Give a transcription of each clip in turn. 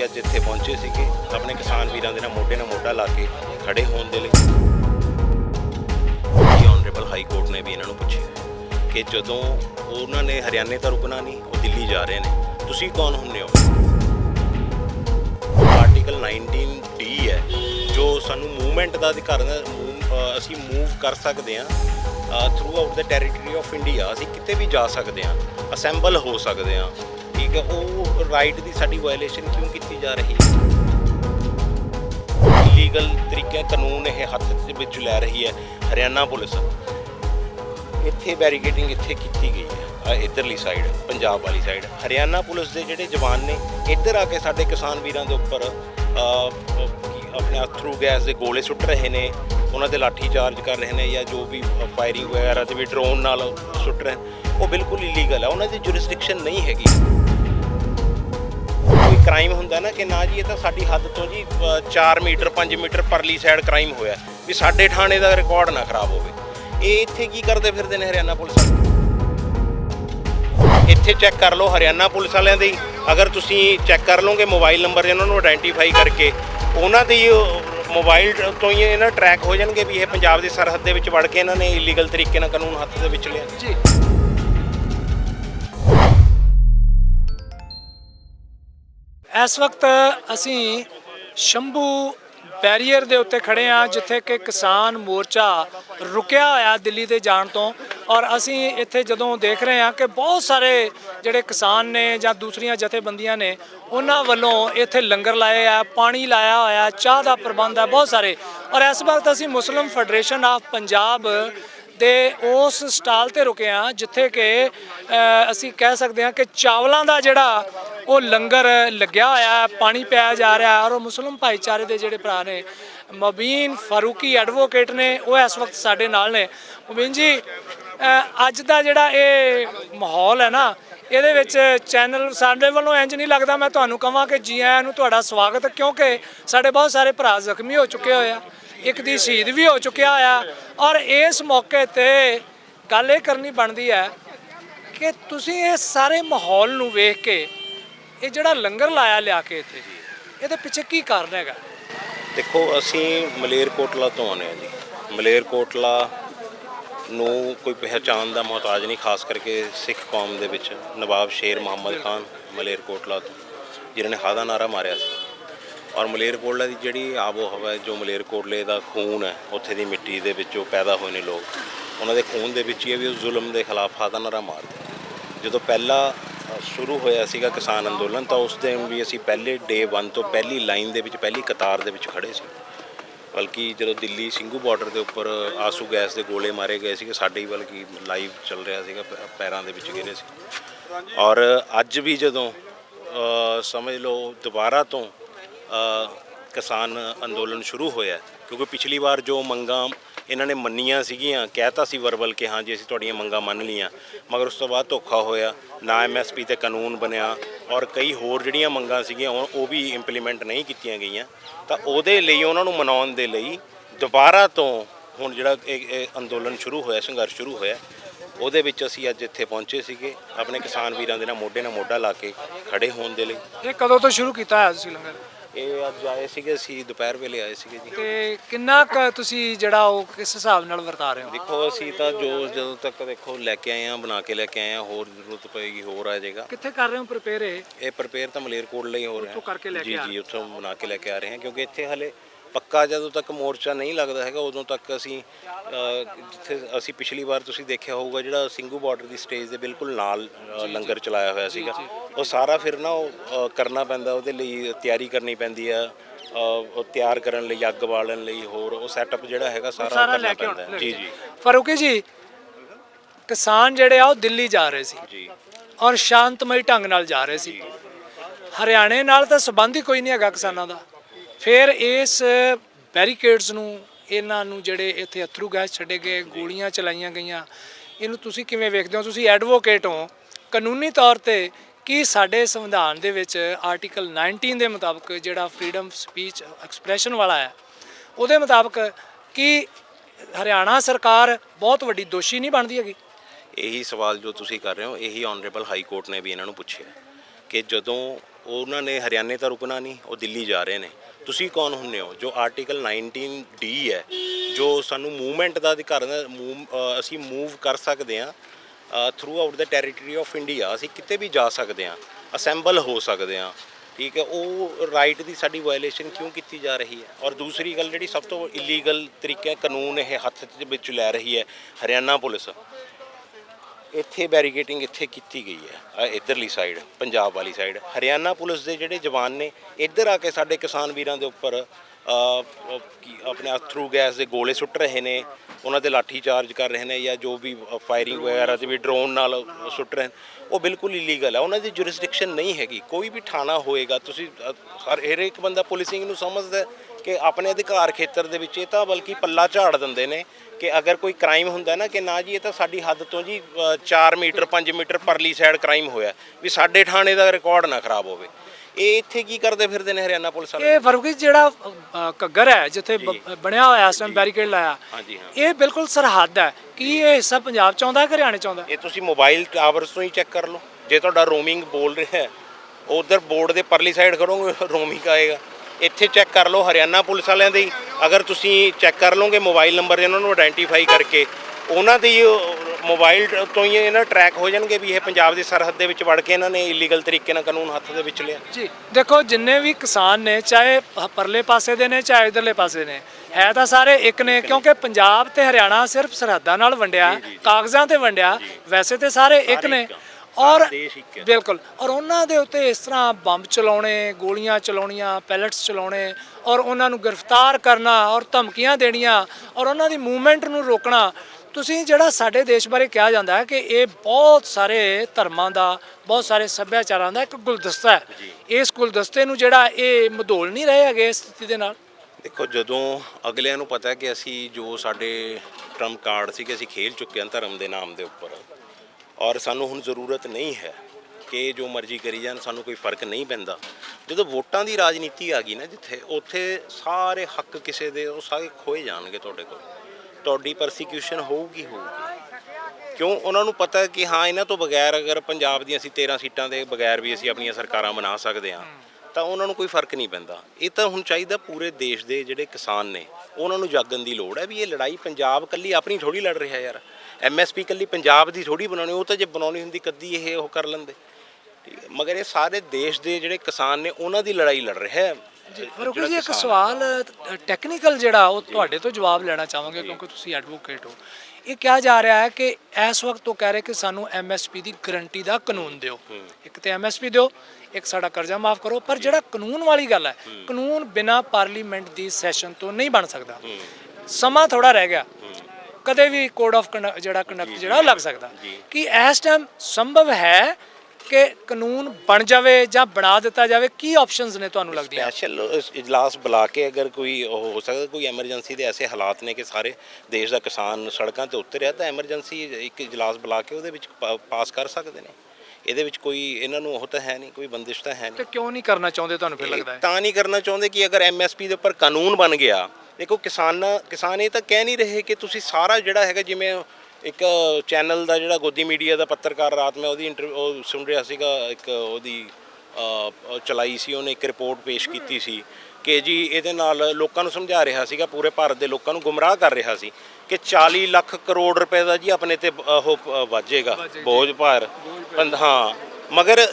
ਅਸੀਂ ਅੱਜ ਇੱਥੇ ਪਹੁੰਚੇ ਸੀਗੇ। ਆਪਣੇ ਕਿਸਾਨ ਵੀਰਾਂ ਦੇ ਨਾਲ ਮੋਢੇ ਨਾਲ ਮੋਢਾ ਲਾ ਕੇ ਖੜੇ ਹੋਣ ਦੇ ਲਈ। ਆਨਰੇਬਲ ਹਾਈ ਕੋਰਟ ਨੇ ਵੀ ਇਹਨਾਂ ਨੂੰ ਪੁੱਛਿਆ ਕਿ ਜਦੋਂ ਉਹਨਾਂ ਨੇ ਹਰਿਆਣੇ ਦਾ ਰੁਕਣਾ ਨਹੀਂ, ਉਹ ਦਿੱਲੀ ਜਾ ਰਹੇ ਨੇ। ਤੁਸੀਂ ਕੌਣ ਹੁੰਦੇ ਹੋ? ਆਰਟੀਕਲ 19 ਡੀ ਹੈ, ਜੋ ਸਾਨੂੰ ਮੂਵਮੈਂਟ ਦਾ ਅਧਿਕਾਰ ਹੈ ਅਸੀਂ ਮੂਵ ਕਰ ਸਕਦੇ ਹਾਂ throughout the territory of India ਅਸੀਂ ਕਿਤੇ ਵੀ ਜਾ ਸਕਦੇ ਹਾਂ ਅਸੈਂਬਲ ਹੋ ਸਕਦੇ ਹਾਂ। ਠੀਕ ਹੈ, ਉਹ ਰਾਈਟ ਦੀ ਸਾਡੀ ਵਾਇਲੇਸ਼ਨ ਕਿਉਂ ਕੀਤੀ ਜਾ ਰਹੀ ਹੈ? ਇਲੀਗਲ ਤਰੀਕੇ, ਕਾਨੂੰਨ ਇਹ ਹੱਥ ਦੇ ਵਿੱਚ ਲੈ ਰਹੀ ਹੈ, ਹਰਿਆਣਾ ਪੁਲਿਸ। ਇੱਥੇ ਬੈਰੀਕੇਡਿੰਗ ਇੱਥੇ ਕੀਤੀ ਗਈ ਹੈ ਆਹ ਇੱਧਰਲੀ ਸਾਈਡ ਪੰਜਾਬ ਵਾਲੀ ਸਾਈਡ ਹਰਿਆਣਾ ਪੁਲਿਸ ਦੇ ਜਿਹੜੇ ਜਵਾਨ ਨੇ, ਇੱਧਰ ਆ ਕੇ ਸਾਡੇ ਕਿਸਾਨ ਵੀਰਾਂ ਦੇ ਉੱਪਰ ਆਪਣੇ ਅਥਰੂ ਗੈਸ ਦੇ ਗੋਲੇ ਸੁੱਟ ਰਹੇ ਨੇ, ਉਹਨਾਂ ਦੇ ਲਾਠੀ ਚਾਰਜ ਕਰ ਰਹੇ ਨੇ ਜਾਂ ਜੋ ਵੀ ਫਾਇਰਿੰਗ ਵਗੈਰਾ ਤੇ ਵੀ ਡਰੋਨ ਨਾਲ ਸੁੱਟ ਰਹੇ ਉਹ ਬਿਲਕੁਲ ਇਲੀਗਲ ਹੈ ਉਹਨਾਂ ਦੀ ਜੁਰਿਸਡਿਕਸ਼ਨ ਨਹੀਂ ਹੈਗੀ। ਕੋਈ ਕ੍ਰਾਈਮ ਹੁੰਦਾ ਨਾ ਕਿ ਨਾ ਜੀ, ਇਹ ਤਾਂ ਸਾਡੀ ਹੱਦ ਤੋਂ ਜੀ 4 ਮੀਟਰ 5 ਮੀਟਰ ਪਰਲੀ ਸਾਈਡ ਕ੍ਰਾਈਮ ਹੋਇਆ, ਵੀ ਸਾਡੇ ਥਾਣੇ ਦਾ ਰਿਕਾਰਡ ਨਾ ਖਰਾਬ ਹੋਵੇ। ਇਹ ਇੱਥੇ ਕੀ ਕਰਦੇ ਫਿਰਦੇ ਨੇ ਹਰਿਆਣਾ ਪੁਲਿਸ ਇੱਥੇ ਚੈੱਕ ਕਰ ਲਓ ਹਰਿਆਣਾ ਪੁਲਿਸ ਵਾਲਿਆਂ ਦੇ, ਅਗਰ ਤੁਸੀਂ ਚੈੱਕ ਕਰ ਲਓਗੇ, ਮੋਬਾਈਲ ਨੰਬਰ ਇਹਨਾਂ ਨੂੰ ਆਇਡੈਂਟੀਫਾਈ ਕਰਕੇ ਉਹਨਾਂ ਦੀ ਮੋਬਾਈਲ ਤੋਂ ਹੀ ਇਹਨਾਂ ਟਰੈਕ ਹੋ ਜਾਣਗੇ ਵੀ ਇਹ ਪੰਜਾਬ ਦੀ ਸਰਹੱਦ ਦੇ ਵਿੱਚ ਵੜ ਕੇ ਇਹਨਾਂ ਨੇ ਇਲੀਗਲ ਤਰੀਕੇ ਨਾਲ ਕਾਨੂੰਨ ਹੱਥ ਦੇ ਵਿੱਚ ਲਿਆ। ਜੀ। ਇਸ ਵਕਤ ਅਸੀਂ ਸ਼ੰਭੂ ਬੈਰੀਅਰ ਦੇ ਉੱਤੇ ਖੜੇ ਆ ਜਿੱਥੇ ਕਿ ਕਿਸਾਨ ਮੋਰਚਾ ਰੁਕਿਆ ਹੋਇਆ ਦਿੱਲੀ ਦੇ ਜਾਣ ਤੋਂ। ਔਰ ਅਸੀਂ ਇੱਥੇ ਜਦੋਂ ਦੇਖ ਰਹੇ ਹਾਂ ਕਿ ਬਹੁਤ ਸਾਰੇ ਜਿਹੜੇ ਕਿਸਾਨ ਨੇ ਜਾਂ ਦੂਸਰੀਆਂ ਜਥੇਬੰਦੀਆਂ ਨੇ, ਉਹਨਾਂ ਵੱਲੋਂ ਇੱਥੇ ਲੰਗਰ ਲਾਏ ਆ, ਪਾਣੀ ਲਾਇਆ ਹੋਇਆ, ਚਾਹ ਦਾ ਪ੍ਰਬੰਧ ਹੈ ਬਹੁਤ ਸਾਰੇ। ਔਰ ਇਸ ਵਕਤ ਅਸੀਂ ਮੁਸਲਿਮ ਫੈਡਰੇਸ਼ਨ ਆਫ ਪੰਜਾਬ ਦੇ ਉਸ ਸਟਾਲ ਤੇ ਰੁਕੇ ਆ ਜਿੱਥੇ ਕਿ ਅਸੀਂ ਕਹਿ ਸਕਦੇ ਹਾਂ ਕਿ ਚਾਵਲਾਂ ਦਾ ਜਿਹੜਾ ਉਹ ਲੰਗਰ ਲੱਗਿਆ ਹੋਇਆ, ਪਾਣੀ ਪਿਆ ਜਾ ਰਿਹਾ ਔਰ ਉਹ ਮੁਸਲਿਮ ਭਾਈਚਾਰੇ ਦੇ ਜਿਹੜੇ ਭਰਾ ਨੇ, ਮਬੀਨ ਫਾਰੂਕੀ ਐਡਵੋਕੇਟ ਨੇ, ਉਹ ਇਸ ਵਕਤ ਸਾਡੇ ਨਾਲ ਨੇ। ਮਬੀਨ ਜੀ ਅੱਜ ਦਾ ਜਿਹੜਾ ਇਹ ਮਾਹੌਲ ਹੈ ਨਾ, ਇਹਦੇ ਵਿੱਚ ਚੈਨਲ ਸਾਡੇ ਵੱਲੋਂ ਇੰਜ ਨਹੀਂ ਲੱਗਦਾ, ਮੈਂ ਤੁਹਾਨੂੰ ਕਹਾਂ ਕਿ ਜੀ ਆਇਆਂ ਨੂੰ ਤੁਹਾਡਾ ਸਵਾਗਤ, ਕਿਉਂਕਿ ਸਾਡੇ ਬਹੁਤ ਸਾਰੇ ਭਰਾ ਜ਼ਖਮੀ ਹੋ ਚੁੱਕੇ ਹੋਏ ਆ, ਇੱਕ ਦੀ ਸ਼ਹੀਦ ਵੀ ਹੋ ਚੁੱਕਿਆ ਆ ਔਰ ਇਸ ਮੌਕੇ ਤੇ ਗੱਲ ਇਹ ਕਰਨੀ ਬਣਦੀ ਹੈ ਕਿ ਤੁਸੀਂ ਇਹ ਸਾਰੇ ਮਾਹੌਲ ਨੂੰ ਵੇਖ ਕੇ ਇਹ ਜਿਹੜਾ ਲੰਗਰ ਲਾਇਆ ਲਿਆ ਕੇ ਇੱਥੇ, ਇਹਦੇ ਪਿੱਛੇ ਕੀ ਕਾਰਨ ਹੈਗਾ? ਦੇਖੋ, ਅਸੀਂ ਮਲੇਰਕੋਟਲਾ ਤੋਂ ਆਉਂਦੇ ਹਾਂ ਜੀ। ਮਲੇਰਕੋਟਲਾ ਨੂੰ ਕੋਈ ਪਹਿਚਾਣ ਦਾ ਮੁਹਤਾਜ ਨਹੀਂ, ਖਾਸ ਕਰਕੇ ਸਿੱਖ ਕੌਮ ਦੇ ਵਿੱਚ ਨਵਾਬ ਸ਼ੇਰ ਮੁਹੰਮਦ ਖਾਨ ਮਲੇਰਕੋਟਲਾ ਤੋਂ, ਜਿਨ੍ਹਾਂ ਨੇ ਹਾਦਾ ਨਾਰਾ ਮਾਰਿਆ ਸੀ। ਔਰ ਮਲੇਰਕੋਟਲਾ ਦੀ ਜਿਹੜੀ ਆਬੋ ਹਵਾ ਜੋ ਮਲੇਰਕੋਟਲੇ ਦਾ ਖੂਨ ਹੈ, ਉੱਥੇ ਦੀ ਮਿੱਟੀ ਦੇ ਵਿੱਚੋਂ ਪੈਦਾ ਹੋਏ ਨੇ ਲੋਕ। ਉਹਨਾਂ ਦੇ ਖੂਨ ਦੇ ਵਿੱਚ ਹੀ ਹੈ ਵੀ ਉਸ ਜ਼ੁਲਮ ਦੇ ਖਿਲਾਫ ਹਾਦਾ ਨਾਰਾ ਮਾਰਦੇ ਜਦੋਂ ਪਹਿਲਾ ਸ਼ੁਰੂ ਹੋਇਆ ਸੀਗਾ ਕਿਸਾਨ ਅੰਦੋਲਨ, ਤਾਂ ਉਸ ਦਿਨ ਵੀ ਅਸੀਂ ਪਹਿਲੇ ਡੇ 1 ਤੋਂ ਪਹਿਲੀ ਲਾਈਨ ਦੇ ਵਿੱਚ, ਪਹਿਲੀ ਕਤਾਰ ਦੇ ਵਿੱਚ ਖੜੇ ਸੀ। ਬਲਕਿ ਜਦੋਂ ਦਿੱਲੀ ਸਿੰਘੂ ਬਾਰਡਰ ਦੇ ਉੱਪਰ ਆਸੂ ਗੈਸ ਦੇ ਗੋਲੇ ਮਾਰੇ ਗਏ ਸੀਗੇ ਸਾਡੇ ਹੀ ਬਲਕਿ ਲਾਈਵ ਚੱਲ ਰਿਹਾ ਸੀਗਾ ਪੈ- ਪੈਰਾਂ ਦੇ ਵਿੱਚ ਗਿਰੇ ਸੀ। ਔਰ ਅੱਜ ਵੀ ਜਦੋਂ ਅ, ਸਮਝ ਲਓ ਦੁਬਾਰਾ ਤੋਂ ਅ, ਕਿਸਾਨ ਅੰਦੋਲਨ ਸ਼ੁਰੂ ਹੋਇਆ ਕਿਉਂਕਿ ਪਿਛਲੀ ਵਾਰ ਜੋ ਮੰਗਾਂ ਇਹਨਾਂ ਨੇ ਮੰਨੀਆਂ ਸੀਗੀਆਂ ਕਹਿਤਾ ਸੀ ਵਰਬਲ ਕਿ ਹਾਂ ਜੀ ਅਸੀਂ ਤੁਹਾਡੀਆਂ ਮੰਗਾਂ ਮੰਨ ਲਈਆਂ, ਮਗਰ ਉਸ ਤੋਂ ਬਾਅਦ ਧੋਖਾ ਹੋਇਆ, ਨਾ ਐਮਐਸਪੀ ਤੇ ਕਾਨੂੰਨ ਬਣਿਆ ਔਰ ਕਈ ਹੋਰ ਜਿਹੜੀਆਂ ਮੰਗਾਂ ਸੀਗੀਆਂ ਉਹ ਉਹ ਵੀ ਇੰਪਲੀਮੈਂਟ ਨਹੀਂ ਕੀਤੀਆਂ ਗਈਆਂ। ਤਾਂ ਉਹਦੇ ਲਈ ਉਹਨਾਂ ਨੂੰ ਮਨਾਉਣ ਦੇ ਲਈ ਦੁਬਾਰਾ ਤੋਂ ਹੁਣ ਜਿਹੜਾ ਇਹ ਇਹ ਅੰਦੋਲਨ ਸ਼ੁਰੂ ਹੋਇਆ, ਸੰਘਰਸ਼ ਸ਼ੁਰੂ ਹੋਇਆ, ਉਹਦੇ ਵਿੱਚ ਅਸੀਂ ਅੱਜ ਇੱਥੇ ਪਹੁੰਚੇ ਸੀਗੇ, ਆਪਣੇ ਕਿਸਾਨ ਵੀਰਾਂ ਦੇ ਨਾਲ ਮੋਢੇ ਨਾਲ ਮੋਢਾ ਲਾ ਕੇ ਖੜੇ ਹੋਣ ਦੇ ਲਈ। ਇਹ ਕਦੋਂ ਤੋਂ ਸ਼ੁਰੂ ਕੀਤਾ ਹੈ ਤੁਸੀਂ ਲੰਗਰ ਇਹ ਅੱਜ ਆਏ ਸੀਗੇ ਅਸੀਂ ਦੁਪਹਿਰ ਵੇਲੇ ਆਏ ਸੀਗੇ ਜੀ। ਤੇ ਕਿੰਨਾ ਕੁ ਤੁਸੀਂ ਜਿਹੜਾ ਉਹ ਕਿਸ ਹਿਸਾਬ ਨਾਲ ਵਰਤਾ ਰਹੇ ਹੋ? ਦੇਖੋ ਅਸੀਂ ਤਾਂ ਜੋ ਜਦੋਂ ਤੱਕ ਦੇਖੋ ਲੈ ਕੇ ਆਏ ਆ ਬਣਾ ਕੇ ਲੈ ਕੇ ਆਏ ਆ ਹੋਰ ਜ਼ਰੂਰਤ ਪਏਗੀ ਹੋਰ ਆ ਜਾਏਗਾ। ਕਿੱਥੇ ਕਰ ਰਹੇ ਹੋ ਪ੍ਰਿਪੇਅਰ ਇਹ? ਇਹ ਪ੍ਰਪੇਅਰ ਤਾਂ ਮਲੇਰਕੋਟ ਲਈ ਹੋ ਰਿਹਾ। ਉੱਥੋਂ ਕਰਕੇ ਲੈ ਕੇ ਜੀ ਆ ਜੀ ਉੱਥੋਂ ਬਣਾ ਕੇ ਲੈ ਕੇ ਆ ਰਹੇ ਹਾਂ ਕਿਉਂਕਿ ਇੱਥੇ ਹਲੇ ਪੱਕਾ ਜਦੋਂ ਤੱਕ ਮੋਰਚਾ ਨਹੀਂ ਲੱਗਦਾ ਹੈਗਾ ਉਦੋਂ ਤੱਕ ਅਸੀਂ ਅ, ਜਿੱਥੇ ਅਸੀਂ ਪਿਛਲੀ ਵਾਰ ਤੁਸੀਂ ਦੇਖਿਆ ਹੋਊਗਾ ਜਿਹੜਾ ਸਿੰਘੂ ਬਾਰਡਰ ਦੀ ਸਟੇਜ ਦੇ ਬਿਲਕੁਲ ਨਾਲ ਅ, ਲੰਗਰ ਚਲਾਇਆ ਹੋਇਆ ਸੀਗਾ। ਉਹ ਸਾਰਾ ਫਿਰ ਨਾ ਉਹ ਅ, ਕਰਨਾ ਪੈਂਦਾ ਉਹਦੇ ਲਈ ਤਿਆਰੀ ਕਰਨੀ ਪੈਂਦੀ ਆ ਅ, ਉਹ ਤਿਆਰ ਕਰਨ ਲਈ ਅੱਗ ਬਾਲਣ ਲਈ ਹੋਰ ਉਹ ਸੈਟਅਪ ਜਿਹੜਾ ਹੈਗਾ ਸਾਰਾ ਸਾਰਾ ਕਰਨਾ ਲੈ ਕੇ ਪੈਂਦਾ। ਹੈ। ਜੀ ਜੀ। ਫਾਰੂਕੀ ਜੀ ਕਿਸਾਨ ਜਿਹੜੇ ਆ ਉਹ ਦਿੱਲੀ ਜਾ ਰਹੇ ਸੀ ਜੀ। ਔਰ ਸ਼ਾਂਤਮਈ ਢੰਗ ਨਾਲ ਜਾ ਰਹੇ ਸੀ। ਹਰਿਆਣੇ ਨਾਲ ਤਾਂ ਸੰਬੰਧ ਹੀ ਕੋਈ ਨਹੀਂ ਹੈਗਾ ਕਿਸਾਨਾਂ ਦਾ। ਫਿਰ ਇਸ ਬੈਰੀਕੇਡਸ ਨੂੰ ਇਹਨਾਂ ਨੂੰ ਜਿਹੜੇ ਇੱਥੇ ਅਥਰੂ ਗੈਸ ਛੱਡੇ ਗਏ ਗੋਲੀਆਂ ਚਲਾਈਆਂ ਗਈਆਂ ਇਹਨੂੰ ਤੁਸੀਂ ਕਿਵੇਂ ਵੇਖਦੇ ਹੋ? ਤੁਸੀਂ ਐਡਵੋਕੇਟ ਹੋ। ਕਾਨੂੰਨੀ ਤੌਰ ਤੇ ਕੀ ਸਾਡੇ ਸੰਵਿਧਾਨ ਦੇ ਵਿੱਚ ਆਰਟੀਕਲ 19 ਦੇ ਮੁਤਾਬਕ ਜਿਹੜਾ ਫਰੀडम ਸਪੀਚ ਐਕਸਪ੍ਰੈਸ਼ਨ ਵਾਲਾ ਹੈ, ਉਹਦੇ ਮੁਤਾਬਕ ਕਿ ਹਰਿਆਣਾ ਸਰਕਾਰ ਬਹੁਤ ਵੱਡੀ ਦੋਸ਼ੀ ਨਹੀਂ ਬਣਦੀ ਹੈਗੀ? ਇਹੀ ਸਵਾਲ ਜੋ ਤੁਸੀਂ ਕਰ ਰਹੇ ਹੋ, ਇਹੀ ਆਨਰੇਬਲ ਹਾਈ ਕੋਰਟ ਨੇ ਵੀ ਇਹਨਾਂ ਨੂੰ ਪੁੱਛਿਆ ਕਿ ਜਦੋਂ ਉਹਨਾਂ ਨੇ ਹਰਿਆਣੇ ਤਾਂ ਰੁਕਣਾ ਨਹੀਂ, ਉਹ ਦਿੱਲੀ ਜਾ ਰਹੇ ਨੇ। ਤੁਸੀਂ ਕੌਣ ਹੁੰਨੇ ਹੋ? ਜੋ ਆਰਟੀਕਲ 19 ਡੀ ਹੈ, ਜੋ ਸਾਨੂੰ ਮੂਵਮੈਂਟ ਦਾ ਅਧਿਕਾਰ ਅਸੀਂ ਮੂਵ ਕਰ ਸਕਦੇ ਹਾਂ throughout the territory of India ਅਸੀਂ ਕਿਤੇ ਵੀ ਜਾ ਸਕਦੇ ਹਾਂ ਅਸੈਂਬਲ ਹੋ ਸਕਦੇ ਹਾਂ, ਠੀਕ ਹੈ, ਉਹ ਰਾਈਟ ਦੀ ਸਾਡੀ ਵਾਇਲੇਸ਼ਨ ਕਿਉਂ ਕੀਤੀ ਜਾ ਰਹੀ ਹੈ? ਔਰ ਦੂਸਰੀ ਗੱਲ ਜਿਹੜੀ ਸਭ ਤੋਂ ਇਲੀਗਲ ਤਰੀਕਾ ਕਾਨੂੰਨ ਇਹ ਹੱਥ ਦੇ ਵਿੱਚ ਲੈ ਰਹੀ ਹੈ, ਹਰਿਆਣਾ ਪੁਲਿਸ। ਇੱਥੇ ਬੈਰੀਕੇਟਿੰਗ ਇੱਥੇ ਕੀਤੀ ਗਈ ਹੈ ਆਹ ਇੱਧਰਲੀ ਸਾਈਡ ਪੰਜਾਬ ਵਾਲੀ ਸਾਈਡ ਹਰਿਆਣਾ ਪੁਲਿਸ ਦੇ ਜਿਹੜੇ ਜਵਾਨ ਨੇ, ਇੱਧਰ ਆ ਕੇ ਸਾਡੇ ਕਿਸਾਨ ਵੀਰਾਂ ਦੇ ਉੱਪਰ ਆਪਣੇ ਥਰੂ ਗੈਸ ਦੇ ਗੋਲੇ ਸੁੱਟ ਰਹੇ ਨੇ ਉਹਨਾਂ ਤੇ ਲਾਠੀ ਚਾਰਜ ਕਰ ਰਹੇ ਨੇ ਜਾਂ ਜੋ ਵੀ ਫਾਇਰਿੰਗ ਵਗੈਰਾ ਤੇ ਵੀ ਡਰੋਨ ਨਾਲ ਸੁੱਟ ਰਹੇ ਉਹ ਬਿਲਕੁਲ ਇਲੀਗਲ ਹੈ। ਉਹਨਾਂ ਦੀ ਜੁਰਿਸਡਿਕਸ਼ਨ ਨਹੀਂ ਹੈਗੀ। ਕੋਈ ਵੀ ਥਾਣਾ ਹੋਏਗਾ ਤੁਸੀਂ ਅ, ਹਰ ਹਰ ਬੰਦਾ ਪੁਲਿਸਿੰਗ ਨੂੰ ਸਮਝਦਾ ਕਿ ਆਪਣੇ ਅਧਿਕਾਰ ਖੇਤਰ ਦੇ ਵਿੱਚ ਇਹ ਤਾਂ ਬਲਕਿ ਪੱਲਾ ਝਾੜ ਦਿੰਦੇ ਨੇ ਕਿ ਅਗਰ ਕੋਈ ਕ੍ਰਾਈਮ ਹੁੰਦਾ ਨਾ ਕਿ ਨਾ ਜੀ ਇਹ ਤਾਂ ਸਾਡੀ ਹੱਦ ਤੋਂ ਜੀ 4 ਮੀਟਰ 5 ਮੀਟਰ ਪਰਲੀ ਸਾਈਡ ਕ੍ਰਾਈਮ ਹੋਇਆ ਵੀ ਸਾਡੇ ਥਾਣੇ ਦਾ ਰਿਕਾਰਡ ਨਾ ਖਰਾਬ ਹੋਵੇ। ਇਹ ਇੱਥੇ ਕੀ ਕਰਦੇ ਫਿਰਦੇ ਨੇ ਹਰਿਆਣਾ ਪੁਲਿਸ ਵਾਲੇ? ਇਹ ਫਰੂਕੀ ਜਿਹੜਾ ਅ, ਘੱਗਰ ਹੈ ਜਿੱਥੇ ਬ- ਬਣਿਆ ਹੋਇਆ ਇਸ ਟਾਈਮ ਬੈਰੀਕੇਡ ਲਾਇਆ। ਹਾਂਜੀ ਹਾਂ। ਇਹ ਬਿਲਕੁਲ ਸਰਹੱਦ ਹੈ। ਕੀ ਇਹ ਹਿੱਸਾ ਪੰਜਾਬ ਚ ਆਉਂਦਾ ਕਿ ਹਰਿਆਣੇ ਚ ਆਉਂਦਾ ਇਹ ਤੁਸੀਂ ਮੋਬਾਈਲ ਟਾਵਰਸ ਤੋਂ ਹੀ ਚੈੱਕ ਕਰ ਲਓ। ਜੇ ਤੁਹਾਡਾ ਰੋਮਿੰਗ ਬੋਲ ਰਿਹਾ ਹੈ ਉਧਰ ਬੋਰਡ ਦੇ ਪਰਲੀ ਸਾਈਡ ਕਰੋਗੇ ਰੋਮਿੰਗ ਆਏਗਾ। ਇੱਥੇ ਚੈੱਕ ਕਰ ਲਓ ਹਰਿਆਣਾ ਪੁਲਿਸ ਵਾਲਿਆਂ ਦੇ ਹੀ। ਅਗਰ ਤੁਸੀਂ ਚੈੱਕ ਕਰ ਲਓਗੇ ਮੋਬਾਈਲ ਨੰਬਰ ਇਹਨਾਂ ਨੂੰ ਆਇਡੈਂਟੀਫਾਈ ਕਰਕੇ ਉਹਨਾਂ ਦੇ ਮੋਬਾਈਲ ਤੋਂ ਹੀ ਇਹਨਾਂ ਟਰੈਕ ਹੋ ਜਾਣਗੇ ਵੀ ਇਹ ਪੰਜਾਬ ਦੀ ਸਰਹੱਦ ਦੇ ਵਿੱਚ ਵੜ ਕੇ ਇਹਨਾਂ ਨੇ ਇਲੀਗਲ ਤਰੀਕੇ ਨਾਲ ਕਾਨੂੰਨ ਹੱਥ ਦੇ ਵਿੱਚ ਲਿਆ। ਜੀ ਦੇਖੋ ਜਿੰਨੇ ਵੀ ਕਿਸਾਨ ਨੇ ਚਾਹੇ ਪਰਲੇ ਪਾਸੇ ਦੇ ਨੇ ਚਾਹੇ ਇਧਰਲੇ ਪਾਸੇ ਨੇ ਹੈ ਤਾਂ ਸਾਰੇ ਇੱਕ ਨੇ ਕਿਉਂਕਿ ਪੰਜਾਬ ਤੇ ਹਰਿਆਣਾ ਸਿਰਫ ਸਰਹੱਦਾਂ ਨਾਲ ਵੰਡਿਆ ਕਾਗਜ਼ਾਂ ਤੇ ਵੰਡਿਆ ਵੈਸੇ ਤੇ ਸਾਰੇ ਇੱਕ ਨੇ। ਔਰ। ਬਿਲਕੁਲ ਔਰ ਉਹਨਾਂ ਦੇ ਉੱਤੇ ਇਸ ਤਰ੍ਹਾਂ ਬੰਬ ਚਲਾਉਣੇ ਗੋਲੀਆਂ ਚਲਾਉਣੀਆਂ ਪੈਲਟਸ ਚਲਾਉਣੇ ਔਰ ਉਹਨਾਂ ਨੂੰ ਗ੍ਰਿਫਤਾਰ ਕਰਨਾ ਔਰ ਧਮਕੀਆਂ ਦੇਣੀਆਂ ਔਰ ਉਹਨਾਂ ਦੀ ਮੂਵਮੈਂਟ ਨੂੰ ਰੋਕਣਾ ਤੁਸੀਂ ਜਿਹੜਾ ਸਾਡੇ ਦੇਸ਼ ਬਾਰੇ ਕਿਹਾ ਜਾਂਦਾ ਹੈ ਕਿ ਇਹ ਬਹੁਤ ਸਾਰੇ ਧਰਮਾਂ ਦਾ ਬਹੁਤ ਸਾਰੇ ਸੱਭਿਆਚਾਰਾਂ ਦਾ ਇੱਕ ਗੁਲਦਸਤਾ ਹੈ। ਇਸ ਗੁਲਦਸਤੇ ਨੂੰ ਜਿਹੜਾ ਇਹ ਮਧੋਲ ਨਹੀਂ ਰਹੇ ਹੈਗੇ ਇਸ ਸਥਿਤੀ ਦੇ ਨਾਲ? ਦੇਖੋ ਜਦੋਂ ਅਗਲਿਆਂ ਨੂੰ ਪਤਾ ਕਿ ਅਸੀਂ ਜੋ ਸਾਡੇ ਟਰੰਪ ਕਾਰਡ ਸੀ ਕਿ ਅਸੀਂ ਖੇਲ ਚੁੱਕੇ ਹਾਂ ਧਰਮ ਦੇ ਨਾਮ ਦੇ ਉੱਪਰ। ਔਰ ਸਾਨੂੰ ਹੁਣ ਜ਼ਰੂਰਤ ਨਹੀਂ ਹੈ ਕਿ ਜੋ ਮਰਜ਼ੀ ਕਰੀ ਜਾਣ ਸਾਨੂੰ ਕੋਈ ਫ਼ਰਕ ਨਹੀਂ ਪੈਂਦਾ। ਜਦੋਂ ਵੋਟਾਂ ਦੀ ਰਾਜਨੀਤੀ ਆ ਗਈ ਨਾ ਜਿੱਥੇ ਉੱਥੇ ਸਾਰੇ ਹੱਕ ਕਿਸੇ ਦੇ ਉਹ ਸਾਰੇ ਖੋਏ ਜਾਣਗੇ ਤੁਹਾਡੇ ਕੋਲ। ਤੁਹਾਡੀ ਪਰਸੀਕਿਊਸ਼ਨ ਹੋਊਗੀ ਹੋਊਗੀ। ਕਿਉਂ? ਉਹਨਾਂ ਨੂੰ ਪਤਾ ਕਿ ਹਾਂ, ਇਹਨਾਂ ਤੋਂ ਬਗੈਰ ਅਗਰ ਪੰਜਾਬ ਦੀਆਂ ਅਸੀਂ 13 ਸੀਟਾਂ ਦੇ ਬਗੈਰ ਵੀ ਅਸੀਂ ਆਪਣੀਆਂ ਸਰਕਾਰਾਂ ਬਣਾ ਸਕਦੇ ਹਾਂ, ਤਾਂ ਉਹਨਾਂ ਨੂੰ ਕੋਈ ਫ਼ਰਕ ਨਹੀਂ ਪੈਂਦਾ। ਇਹ ਤਾਂ ਹੁਣ ਚਾਹੀਦਾ ਪੂਰੇ ਦੇਸ਼ ਦੇ ਜਿਹੜੇ ਕਿਸਾਨ ਨੇ, ਉਹਨਾਂ ਨੂੰ ਜਾਗਣ ਦੀ ਲੋੜ ਹੈ ਵੀ ਇਹ ਲੜਾਈ ਪੰਜਾਬ ਕੱਲੀ ਆਪਣੀ ਥੋੜੀ ਲੜ ਰਿਹਾ ਯਾਰ। ਐਮਐਸਪੀ ਕੱਲੀ ਪੰਜਾਬ ਦੀ ਥੋੜੀ ਬਣਾਉਣੀ, ਉਹ ਤਾਂ ਜੇ ਬਣਾਉਣੀ ਹੁੰਦੀ, ਕੱਦੀ ਇਹ ਉਹ ਕਰ ਲੈਂਦੇ। ਠੀਕ ਹੈ, ਮਗਰ ਇਹ ਸਾਰੇ ਦੇਸ਼ ਦੇ ਜਿਹੜੇ ਕਿਸਾਨ ਨੇ, ਉਹਨਾਂ ਦੀ ਲੜਾਈ ਲੜ ਰਿਹਾ ਹੈ। ਫਰੂਕੀ ਜੀ ਇੱਕ ਸਵਾਲ ਟੈਕਨੀਕਲ ਜਿਹੜਾ ਉਹ ਤੁਹਾਡੇ ਤੋਂ ਜਵਾਬ ਲੈਣਾ ਚਾਹਾਂਗੇ ਕਿਉਂਕਿ ਤੁਸੀਂ ਐਡਵੋਕੇਟ ਹੋ। ਇਹ ਕਿਹਾ ਜਾ ਰਿਹਾ ਹੈ ਕਿ ਇਸ ਵਕਤ ਉਹ ਕਹਿ ਰਹੇ ਕਿ ਸਾਨੂੰ ਐਮਐਸਪੀ ਦੀ ਗਰੰਟੀ ਦਾ ਕਾਨੂੰਨ ਦਿਓ। ਇੱਕ ਤੇ ਐਮਐਸਪੀ ਦਿਓ ਇੱਕ ਸਾਡਾ ਕਰਜ਼ਾ ਮਾਫ ਕਰੋ ਪਰ ਜਿਹੜਾ ਕਾਨੂੰਨ ਵਾਲੀ ਗੱਲ ਹੈ ਕਾਨੂੰਨ ਬਿਨਾ ਪਾਰਲੀਮੈਂਟ ਦੀ ਸੈਸ਼ਨ ਤੋਂ ਨਹੀਂ ਬਣ ਸਕਦਾ। ਸਮਾਂ ਥੋੜਾ ਰਹਿ ਗਿਆ। ਕਦੇ ਵੀ ਕੋਡ ਆਫ ਜਿਹੜਾ ਕੰਡਕਟ ਜਿਹੜਾ ਲੱਗ ਸਕਦਾ। ਕਿ ਇਸ ਟਾਈਮ ਸੰਭਵ ਹੈ ਕਿ ਕਾਨੂੰਨ ਬਣ ਜਾਵੇ ਜਾਂ ਬਣਾ ਦਿੱਤਾ ਜਾਵੇ ਕੀ ਆਪਸ਼ਨਸ ਨੇ ਤੁਹਾਨੂੰ ਲੱਗਦੀਆਂ? ਸਪੈਸ਼ਲ ਇਜਲਾਸ ਬੁਲਾ ਕੇ ਅਗਰ ਕੋਈ ਉਹ ਹੋ ਸਕਦਾ ਕੋਈ ਐਮਰਜੈਂਸੀ ਦੇ ਐਸੇ ਹਾਲਾਤ ਨੇ ਕਿ ਸਾਰੇ ਦੇਸ਼ ਦਾ ਕਿਸਾਨ ਸੜਕਾਂ ਤੇ ਉਤਰਿਆ ਤਾਂ ਐਮਰਜੈਂਸੀ ਇੱਕ ਇਜਲਾਸ ਬੁਲਾ ਕੇ ਉਹਦੇ ਵਿੱਚ ਪਾ- ਪਾਸ ਕਰ ਸਕਦੇ ਨੇ। ਇਹਦੇ ਵਿੱਚ ਕੋਈ ਇਹਨਾਂ ਨੂੰ ਉਹ ਤਾਂ ਹੈ ਨਹੀਂ ਕੋਈ ਬੰਦਿਸ਼ ਤਾਂ ਹੈ ਨਹੀਂ। ਤੇ ਕਿਉਂ ਨਹੀਂ ਕਰਨਾ ਚਾਹੁੰਦੇ ਤੁਹਾਨੂੰ ਫਿਰ ਲੱਗਦਾ ਹੈ? ਤਾਂ ਨਹੀਂ ਕਰਨਾ ਚਾਹੁੰਦੇ ਕਿ ਅਗਰ ਐਮਐਸਪੀ ਦੇ ਉੱਪਰ ਕਾਨੂੰਨ ਬਣ ਗਿਆ ਦੇਖੋ ਕਿਸਾਨ ਕਿਸਾਨ ਇਹ ਤਾਂ ਕਹਿ ਨਹੀਂ ਰਹੇ ਕਿ ਤੁਸੀਂ ਸਾਰਾ ਜਿਹੜਾ ਹੈਗਾ ਜਿਵੇਂ ਇੱਕ ਚੈਨਲ ਦਾ ਜਿਹੜਾ ਗੋਦੀ ਮੀਡੀਆ ਦਾ ਪੱਤਰਕਾਰ ਰਾਤ ਮੈਂ ਉਹਦੀ ਇੰਟਰਵਿਊ ਸੁਣ ਰਿਹਾ ਸੀਗਾ ਇੱਕ ਉਹਦੀ ਚਲਾਈ ਸੀ ਉਹਨੇ ਇੱਕ ਰਿਪੋਰਟ ਪੇਸ਼ ਕੀਤੀ ਸੀ ਕਿ ਜੀ ਇਹਦੇ ਨਾਲ ਲੋਕਾਂ ਨੂੰ ਸਮਝਾ ਰਿਹਾ ਸੀਗਾ ਪੂਰੇ ਭਾਰਤ ਦੇ ਲੋਕਾਂ ਨੂੰ ਗੁੰਮਰਾਹ ਕਰ ਰਿਹਾ ਸੀ ਕਿ 40 ਲੱਖ ਕਰੋੜ ਰੁਪਏ ਦਾ ਜੀ ਆਪਣੇ ਤੇ ਉਹ ਵਾਜੇਗਾ ਬੋਝ ਭਾਰ ਹਾਂ ਮਗਰ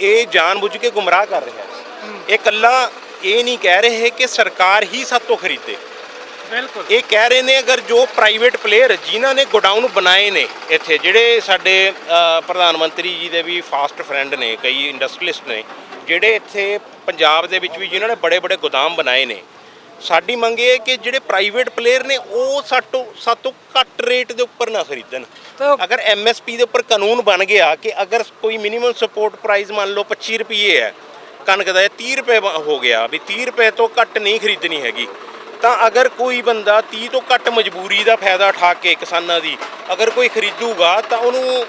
ਇਹ ਜਾਣਬੁੱਝ ਕੇ ਗੁੰਮਰਾਹ ਕਰ ਰਿਹਾ ਇਹ ਇਕੱਲਾ ਇਹ ਨਹੀਂ ਕਹਿ ਰਹੇ ਕਿ ਸਰਕਾਰ ਹੀ ਸਾਤੋਂ ਖਰੀਦੇ। ਬਿਲਕੁਲ। ਇਹ ਕਹਿ ਰਹੇ ਨੇ ਅਗਰ ਜੋ ਪ੍ਰਾਈਵੇਟ ਪਲੇਅਰ ਜਿਨ੍ਹਾਂ ਨੇ ਗੋਡਾਊਨ ਬਣਾਏ ਨੇ ਇੱਥੇ ਜਿਹੜੇ ਸਾਡੇ ਪ੍ਰਧਾਨ ਮੰਤਰੀ ਜੀ ਦੇ ਵੀ ਫਾਸਟ ਫਰੈਂਡ ਨੇ ਕਈ ਇੰਡਸਟਰੀਲਿਸਟ ਨੇ ਜਿਹੜੇ ਇੱਥੇ ਪੰਜਾਬ ਦੇ ਵਿੱਚ ਵੀ ਜਿਨ੍ਹਾਂ ਨੇ ਬੜੇ ਬੜੇ ਗੋਦਾਮ ਬਣਾਏ ਨੇ ਸਾਡੀ ਮੰਗ ਇਹ ਹੈ ਕਿ ਜਿਹੜੇ ਪ੍ਰਾਈਵੇਟ ਪਲੇਅਰ ਨੇ ਉਹ ਸਾਤੋਂ ਸਾਤੋਂ ਘੱਟ ਰੇਟ ਦੇ ਉੱਪਰ ਨਾ ਖਰੀਦਣ। ਅਗਰ ਐਮਐਸਪੀ ਦੇ ਉੱਪਰ ਕਾਨੂੰਨ ਬਣ ਗਿਆ ਕਿ ਅਗਰ ਕੋਈ ਮਿਨੀਮਮ ਸਪੋਰਟ ਪ੍ਰਾਈਸ ਮੰਨ ਲਓ 25 ਰੁਪਏ ਹੈ ਕਣਕ ਦਾ ਇਹ 30 ਰੁਪਏ ਹੋ ਗਿਆ ਵੀ 30 ਰੁਪਏ ਤੋਂ ਘੱਟ ਨਹੀਂ ਖਰੀਦਣੀ ਹੈਗੀ ਤਾਂ ਅਗਰ ਕੋਈ ਬੰਦਾ 30 ਤੋਂ ਘੱਟ ਮਜਬੂਰੀ ਦਾ ਫਾਇਦਾ ਉਠਾ ਕੇ ਕਿਸਾਨਾਂ ਦੀ, ਅਗਰ ਕੋਈ ਖਰੀਦੂਗਾ ਤਾਂ ਉਹਨੂੰ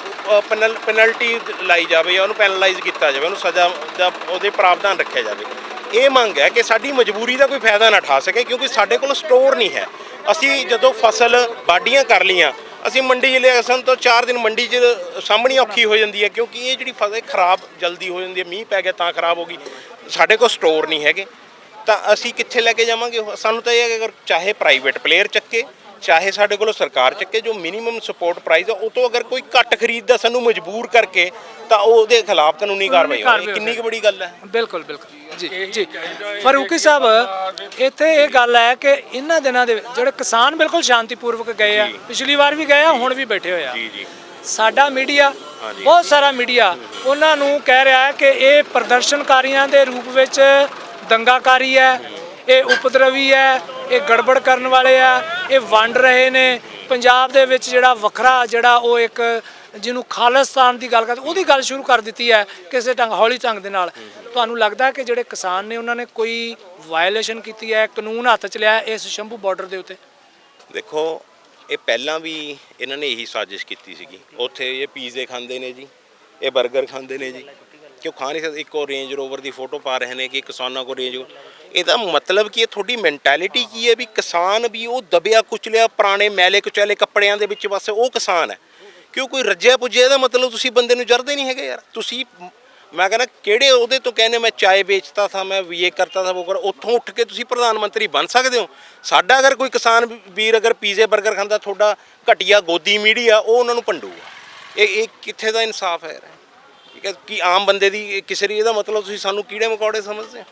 ਪੈਨਲਟੀ ਲਾਈ ਜਾਵੇ ਜਾਂ ਉਹਨੂੰ ਪੈਨਲਾਈਜ਼ ਕੀਤਾ ਜਾਵੇ, ਉਹਨੂੰ ਸਜ਼ਾ ਦਾ, ਉਹਦੇ ਪ੍ਰਾਵਧਾਨ ਰੱਖਿਆ ਜਾਵੇ। ਇਹ ਮੰਗ ਹੈ ਕਿ ਸਾਡੀ ਮਜਬੂਰੀ ਦਾ ਕੋਈ ਫਾਇਦਾ ਨਾ ਠਾ ਸਕੇ ਕਿਉਂਕਿ ਸਾਡੇ ਕੋਲ ਸਟੋਰ ਨਹੀਂ ਹੈ। ਅਸੀਂ ਜਦੋਂ ਫਸਲ ਵਾਢੀਆਂ ਕਰ ਲੀਆਂ ਅਸੀਂ ਮੰਡੀ 'ਚ ਲਿਆ ਤੋਂ ਤਾਂ 4 ਦਿਨ ਮੰਡੀ 'ਚ ਸਾਹਮਣੀ ਔਖੀ ਹੋ ਜਾਂਦੀ ਹੈ ਕਿਉਂਕਿ ਇਹ ਜਿਹੜੀ ਫਸਲ ਖਰਾਬ ਜਲਦੀ ਹੋ ਜਾਂਦੀ ਹੈ, ਮੀਂਹ ਪੈ ਗਿਆ ਤਾਂ ਖਰਾਬ ਹੋ ਗਈ। ਸਾਡੇ ਕੋਲ ਸਟੋਰ ਨਹੀਂ ਹੈਗੇ। ਤਾਂ ਅਸੀਂ ਕਿੱਥੇ ਲੈ ਕੇ ਜਾਵਾਂਗੇ? ਸਾਨੂੰ ਤਾਂ ਇਹ ਹੈ ਕਿ ਅਗਰ ਚਾਹੇ ਪ੍ਰਾਈਵੇਟ ਪਲੇਅਰ ਚੱਕੇ ਚਾਹੇ ਸਾਡੇ ਕੋਲੋਂ ਸਰਕਾਰ ਚੱਕੇ ਜੋ ਮਿਨੀਮਮ ਸਪੋਰਟ ਪ੍ਰਾਈਸ ਹੈ ਉਹ ਤੋਂ ਅਗਰ ਕੋਈ ਘੱਟ ਖਰੀਦਦਾ ਸਾਨੂੰ ਮਜਬੂਰ ਕਰਕੇ ਤਾਂ ਉਹਦੇ ਖਿਲਾਫ ਕਾਨੂੰਨੀ ਕਾਰਵਾਈ ਹੋਵੇ ਇਹ ਕਿੰਨੀ ਕੁ ਬੜੀ ਗੱਲ ਹੈ? ਬਿਲਕੁਲ ਬਿਲਕੁਲ। ਜੀ ਜੀ। ਫਰੂਕੀ ਸਾਹਿਬ ਇੱਥੇ ਇਹ ਗੱਲ ਹੈ ਕਿ ਇਹਨਾਂ ਦਿਨਾਂ ਦੇ ਜਿਹੜੇ ਕਿਸਾਨ ਬਿਲਕੁਲ ਸ਼ਾਂਤੀਪੂਰਵਕ ਗਏ ਆ ਪਿਛਲੀ ਵਾਰ ਵੀ ਗਏ ਆ ਹੁਣ ਵੀ ਬੈਠੇ ਹੋਏ ਆ। ਜੀ ਜੀ। ਸਾਡਾ ਮੀਡੀਆ ਬਹੁਤ ਸਾਰਾ ਮੀਡੀਆ ਉਹਨਾਂ ਨੂੰ ਕਹਿ ਰਿਹਾ ਹੈ ਕਿ ਇਹ ਪ੍ਰਦਰਸ਼ਨਕਾਰੀਆਂ ਦੇ ਰੂਪ ਵਿੱਚ ਦੰਗਾਕਾਰੀ ਹੈ, ਇਹ ਉਪਦਰਵੀ ਹੈ, ਇਹ ਗੜਬੜ ਕਰਨ ਵਾਲੇ ਆ, ਇਹ ਵੰਡ ਰਹੇ ਨੇ। ਪੰਜਾਬ ਦੇ ਵਿੱਚ ਜਿਹੜਾ ਵੱਖਰਾ ਜਿਹੜਾ ਉਹ ਇੱਕ ਜਿਹਨੂੰ ਖਾਲਿਸਤਾਨ ਦੀ ਗੱਲ ਕਰਦੇ, ਉਹਦੀ ਗੱਲ ਸ਼ੁਰੂ ਕਰ ਦਿੱਤੀ ਹੈ ਕਿਸੇ ਢੰਗ, ਹੌਲੀ ਢੰਗ ਦੇ ਨਾਲ। ਤੁਹਾਨੂੰ ਲੱਗਦਾ ਕਿ ਜਿਹੜੇ ਕਿਸਾਨ ਨੇ, ਉਹਨਾਂ ਨੇ ਕੋਈ ਵਾਇਲੇਸ਼ਨ ਕੀਤੀ ਹੈ, ਕਾਨੂੰਨ ਹੱਥ ਚ ਲਿਆ ਇਸ ਸ਼ੰਭੂ ਬਾਰਡਰ ਦੇ ਉੱਤੇ? ਦੇਖੋ, ਇਹ ਪਹਿਲਾਂ ਵੀ ਇਹਨਾਂ ਨੇ ਇਹੀ ਸਾਜ਼ਿਸ਼ ਕੀਤੀ ਸੀਗੀ। ਉੱਥੇ ਇਹ ਪੀਜ਼ੇ ਖਾਂਦੇ ਨੇ ਜੀ, ਇਹ 버ਗਰ ਖਾਂਦੇ ਨੇ ਜੀ। ਕਿਉਂ ਖਾ ਨਹੀਂ ਸਕਦੇ? ਇੱਕੋ ਰੇਂਜ ਰੋਵਰ ਦੀ ਫੋਟੋ ਪਾ ਰਹੇ ਨੇ ਕਿ ਕਿਸਾਨਾਂ ਕੋ ਰੇਂਜ ਇਹਦਾ ਮਤਲਬ ਕੀ ਹੈ? ਤੁਹਾਡੀ ਮੈਂਟੈਲਿਟੀ ਕੀ ਹੈ ਵੀ ਕਿਸਾਨ ਵੀ ਉਹ ਦਬਿਆ ਕੁਚਲਿਆ ਪੁਰਾਣੇ ਮੈਲੇ ਕੁਚਲੇ ਕੱਪੜਿਆਂ ਦੇ ਵਿੱਚ ਬਸ ਉਹ ਕਿਸਾਨ ਹੈ। ਕਿਉਂ ਕੋਈ ਰੱਜਿਆ ਪੁੱਜਿਆ ਇਹਦਾ ਮਤਲਬ ਤੁਸੀਂ ਬੰਦੇ ਨੂੰ ਜਰਦੇ ਨਹੀਂ ਹੈਗੇ ਯਾਰ? ਤੁਸੀਂ ਮੈਂ ਕਹਿੰਦਾ ਕਿਹੜੇ ਉਹਦੇ ਤੋਂ ਕਹਿੰਦੇ ਮੈਂ ਚਾਏ ਵੇਚਤਾ ਥਾ, ਮੈਂ ਇਹ ਕਰਤਾ ਥਾ ਉਹ ਕਰ ਉੱਥੋਂ ਉੱਠ ਕੇ ਤੁਸੀਂ ਪ੍ਰਧਾਨ ਮੰਤਰੀ ਬਣ ਸਕਦੇ ਹੋ। ਸਾਡਾ ਅਗਰ ਕੋਈ ਕਿਸਾਨ ਵੀਰ ਅਗਰ ਪੀਜ਼ੇ 버ਗਰ ਖਾਂਦਾ, ਤੁਹਾਡਾ ਘਟੀਆ ਗੋਦੀ ਮੀਡੀਆ, ਉਹ ਉਹਨਾਂ ਨੂੰ ਭੰਡੂਗਾ। ਇਹ ਇਹ ਕਿੱਥੇ ਦਾ ਇਨਸਾਫ ਹੈ ਯਾਰ? ਠੀਕ ਹੈ ਕਿ ਆਮ ਬੰਦੇ ਦੀ ਕਿਸੇ ਦੀ ਇਹਦਾ ਮਤਲਬ ਤੁਸੀਂ ਸਾਨੂੰ ਕੀੜੇ ਮਕੌੜੇ ਸਮਝਦੇ ਹੋ?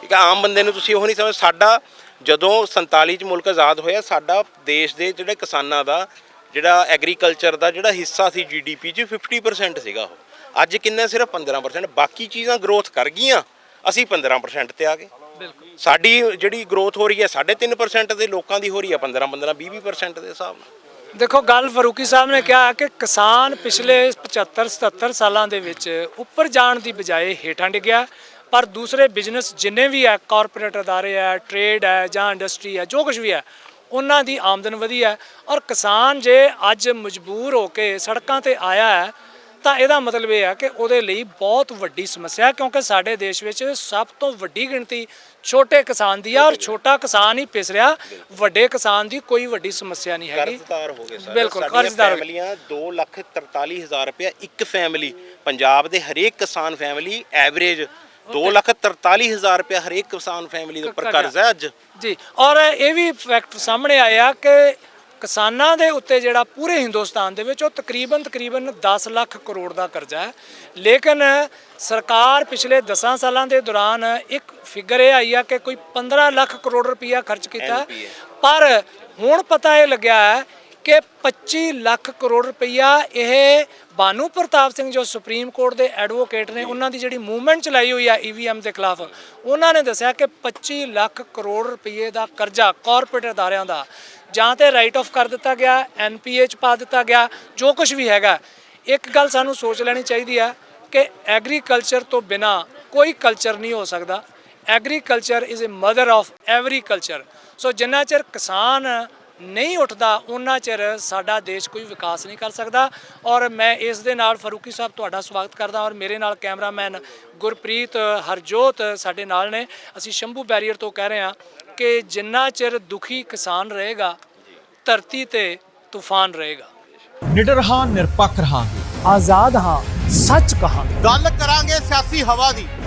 ਠੀਕ ਹੈ ਆਮ ਬੰਦੇ ਨੂੰ ਤੁਸੀਂ ਉਹ ਨਹੀਂ ਸਮਝ ਸਾਡਾ ਜਦੋਂ 47 ਚ ਮੁਲਕ ਆਜ਼ਾਦ ਹੋਇਆ ਸਾਡਾ ਦੇਸ਼ ਦੇ ਜਿਹੜੇ ਕਿਸਾਨਾਂ ਦਾ ਜਿਹੜਾ ਐਗਰੀਕਲਚਰ ਦਾ ਜਿਹੜਾ ਹਿੱਸਾ ਸੀ ਜੀਡੀਪੀ 'ਚ 50% ਸੀਗਾ ਉਹ। ਅੱਜ ਕਿੰਨਾ ਸਿਰਫ 15% ਬਾਕੀ ਚੀਜ਼ਾਂ ਗਰੋਥ ਕਰ ਗਈਆਂ ਅਸੀਂ 15% ਤੇ ਆ ਗਏ। ਬਿਲਕੁਲ। ਸਾਡੀ ਜਿਹੜੀ ਗਰੋਥ ਹੋ ਰਹੀ ਹੈ 3.5% ਦੇ ਲੋਕਾਂ ਦੀ ਹੋ ਰਹੀ ਹੈ 15 15 20 20% ਦੇ ਹਿਸਾਬ ਨਾਲ। ਦੇਖੋ, ਗੱਲ ਫਰੂਕੀ ਸਾਹਿਬ ਨੇ ਕਿਹਾ ਕਿ ਕਿਸਾਨ ਪਿਛਲੇ 75 77 ਸਾਲਾਂ ਦੇ ਵਿੱਚ ਉੱਪਰ ਜਾਣ ਦੀ ਬਜਾਏ ਹੇਠਾਂ ਡਿੱਗਿਆ, ਪਰ ਦੂਸਰੇ ਬਿਜ਼ਨਸ ਜਿੰਨੇ ਵੀ ਹੈ ਕਾਰਪੋਰੇਟ ਅਦਾਰੇ ਹੈ ਟ੍ਰੇਡ ਹੈ ਜਾਂ ਇੰਡਸਟਰੀ ਹੈ ਜੋ ਕੁਝ ਵੀ ਹੈ ਉਹਨਾਂ ਦੀ ਆਮਦਨ ਵਧੀ ਹੈ ਔਰ ਕਿਸਾਨ ਜੇ ਅੱਜ ਮਜਬੂਰ ਹੋ ਕੇ ਸੜਕਾਂ ਤੇ ਆਇਆ ਹੈ ਤਾਂ ਇਹਦਾ ਮਤਲਬ ਇਹ ਹੈ ਕਿ ਉਹਦੇ ਲਈ ਬਹੁਤ ਵੱਡੀ ਸਮੱਸਿਆ ਕਿਉਂਕਿ ਸਾਡੇ ਦੇਸ਼ ਵਿੱਚ ਸਭ ਤੋਂ ਵੱਡੀ ਗਿਣਤੀ ਛੋਟੇ ਕਿਸਾਨ ਦੀ ਆ ਔਰ ਛੋਟਾ ਕਿਸਾਨ ਹੀ ਪਿਸ ਰਿਹਾ। ਵੱਡੇ ਕਿਸਾਨ ਦੀ ਕੋਈ ਵੱਡੀ ਸਮੱਸਿਆ ਨਹੀਂ ਹੈਗੀ। ਕਰਜ਼ਦਾਰ ਹੋ ਗਏ ਸਾਰੇ। ਬਿਲਕੁਲ, ਸਾਡੀਆਂ ਕਰਜ਼ਦਾਰ। ਹੋ ਗਏ। ਫੈਮਲੀਆਂ 2 ਲੱਖ 43 ਹਜ਼ਾਰ ਰੁਪਇਆ ਇੱਕ ਫੈਮਿਲੀ। ਪੰਜਾਬ ਦੇ ਹਰੇਕ ਕਿਸਾਨ ਫੈਮਿਲੀ ਐਵਰੇਜ 2 ਲੱਖ 43 ਹਜ਼ਾਰ ਰੁਪਇਆ ਹਰੇਕ ਕਿਸਾਨ ਫੈਮਿਲੀ ਦੇ ਉੱਪਰ ਕਰਜ਼ਾ। ਕਰਜ਼ਾ ਹੈ ਅੱਜ। ਜੀ ਔਰ ਇਹ ਵੀ ਫੈਕਟ ਸਾਹਮਣੇ ਆਇਆ ਕਿ ਕਿਸਾਨਾਂ ਦੇ ਉੱਤੇ ਜਿਹੜਾ ਪੂਰੇ ਹਿੰਦੁਸਤਾਨ ਦੇ ਵਿੱਚ ਉਹ ਤਕਰੀਬਨ ਤਕਰੀਬਨ 10 ਲੱਖ ਕਰੋੜ ਦਾ ਕਰਜ਼ਾ ਹੈ। ਲੇਕਿਨ ਸਰਕਾਰ ਪਿਛਲੇ 10 ਸਾਲਾਂ ਦੇ ਦੌਰਾਨ ਇੱਕ ਫਿਗਰ ਇਹ ਆਈ ਆ ਕਿ ਕੋਈ 15 ਲੱਖ ਕਰੋੜ ਰੁਪਈਆ ਖਰਚ ਕੀਤਾ। ਪਰ ਹੁਣ ਪਤਾ ਇਹ ਲੱਗਿਆ ਹੈ ਕਿ 25 ਲੱਖ ਕਰੋੜ ਰੁਪਈਆ ਇਹ ਬਾਨੂ ਪ੍ਰਤਾਪ ਸਿੰਘ ਜੋ ਸੁਪਰੀਮ ਕੋਰਟ ਦੇ ਐਡਵੋਕੇਟ ਨੇ, ਉਹਨਾਂ ਦੀ ਜਿਹੜੀ ਮੂਵਮੈਂਟ ਚਲਾਈ ਹੋਈ ਆ ਈਵੀਐਮ ਦੇ ਖਿਲਾਫ, ਉਹਨਾਂ ਨੇ ਦੱਸਿਆ ਕਿ 25 ਲੱਖ ਕਰੋੜ ਰੁਪਈਏ ਦਾ ਕਰਜ਼ਾ ਕਾਰਪੋਰੇਟ ਅਦਾਰਿਆਂ ਦਾ, ਜਾਂ ਤੇ ਰਾਈਟ ਆਫ ਕਰ ਦਿੱਤਾ ਗਿਆ ਐਨਪੀਏ ਚ ਪਾ ਦਿੱਤਾ ਗਿਆ, ਜੋ ਕੁਝ ਵੀ ਹੈਗਾ। ਇੱਕ ਗੱਲ ਸਾਨੂੰ ਸੋਚ ਲੈਣੀ ਚਾਹੀਦੀ ਆ ਕਿ ਐਗਰੀਕਲਚਰ ਤੋਂ ਬਿਨਾ ਕੋਈ ਕਲਚਰ ਨਹੀਂ ਹੋ ਸਕਦਾ। Agriculture is a mother of every culture so ਜਿੰਨਾ ਚਿਰ ਕਿਸਾਨ ਨਹੀਂ ਉੱਠਦਾ ਉਹਨਾਂ ਚਿਰ ਸਾਡਾ ਦੇਸ਼ ਕੋਈ ਵਿਕਾਸ ਨਹੀਂ ਕਰ ਸਕਦਾ। ਔਰ ਮੈਂ ਇਸ ਦੇ ਨਾਲ ਫਰੂਕੀ ਸਾਹਿਬ ਤੁਹਾਡਾ ਸਵਾਗਤ ਕਰਦਾ ਔਰ ਮੇਰੇ ਨਾਲ ਕੈਮਰਾਮੈਨ ਗੁਰਪ੍ਰੀਤ ਹਰਜੋਤ ਸਾਡੇ ਨਾਲ ਨੇ। ਅਸੀਂ ਸ਼ੰਭੂ ਬੈਰੀਅਰ ਤੋਂ ਕਹਿ ਰਹੇ ਹਾਂ ਕਿ ਜਿੰਨਾ ਚਿਰ ਦੁਖੀ ਕਿਸਾਨ ਰਹੇਗਾ ਧਰਤੀ ਤੇ ਤੂਫਾਨ ਰਹੇਗਾ। ਨਿਡਰ ਹਾਂ ਨਿਰਪੱਖ ਰਹਾਂਗੇ। ਆਜ਼ਾਦ ਹਾਂ ਸੱਚ ਕਹਾਂਗੇ। ਗੱਲ ਕਰਾਂਗੇ ਸਿਆਸੀ ਹਵਾ ਦੀ।